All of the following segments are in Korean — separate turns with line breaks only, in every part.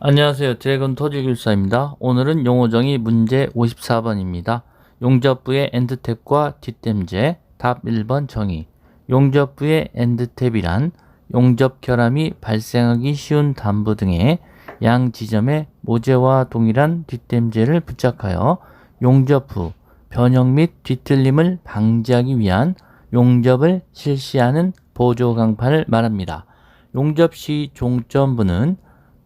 안녕하세요. 드래곤 토지교사입니다. 오늘은 용어정의 문제 54번입니다. 용접부의 엔드탭과 뒷댐제 답 1번 정의 용접부의 엔드탭이란 용접 결함이 발생하기 쉬운 담부 등의 양 지점에 모재와 동일한 뒷댐제를 부착하여 용접 후 변형 및 뒤틀림을 방지하기 위한 용접을 실시하는 보조 강판을 말합니다. 용접 시 종점부는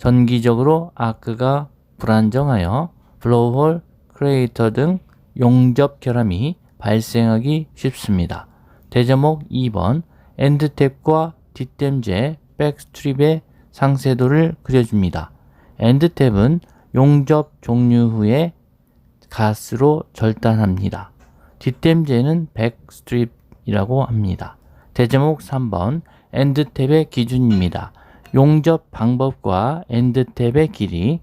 전기적으로 아크가 불안정하여 블로우홀, 크레이터 등 용접 결함이 발생하기 쉽습니다. 대제목 2번 엔드탭과 뒷댐제 백스트립의 상세도를 그려줍니다. 엔드탭은 용접 종류 후에 가스로 절단합니다. 뒷댐제는 백스트립이라고 합니다. 대제목 3번 엔드탭의 기준입니다. 용접 방법과 엔드탭의 길이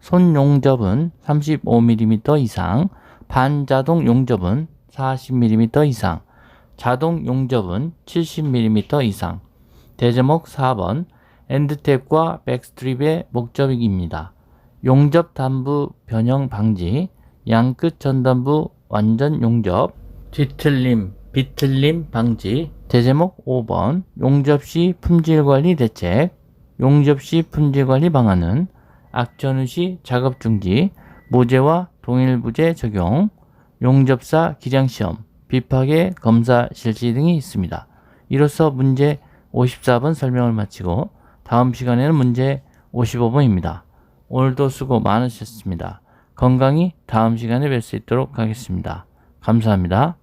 손 용접은 35mm 이상, 반자동 용접은 40mm 이상, 자동 용접은 70mm 이상. 대제목 4번 엔드탭과 백스트립의 목적입니다. 용접 단부 변형 방지, 양끝 전단부 완전 용접, 뒤틀림, 비틀림 방지. 대제목 5번 용접 시 품질 관리 대책, 용접 시 품질 관리 방안은 악전 시 작업 중지, 모재와 동일 부재 적용, 용접사 기량 시험, 비파계 검사 실시 등이 있습니다. 이로써 문제 54번 설명을 마치고 다음 시간에는 문제 55번입니다. 오늘도 수고 많으셨습니다. 건강히 다음 시간에 뵐 수 있도록 하겠습니다. 감사합니다.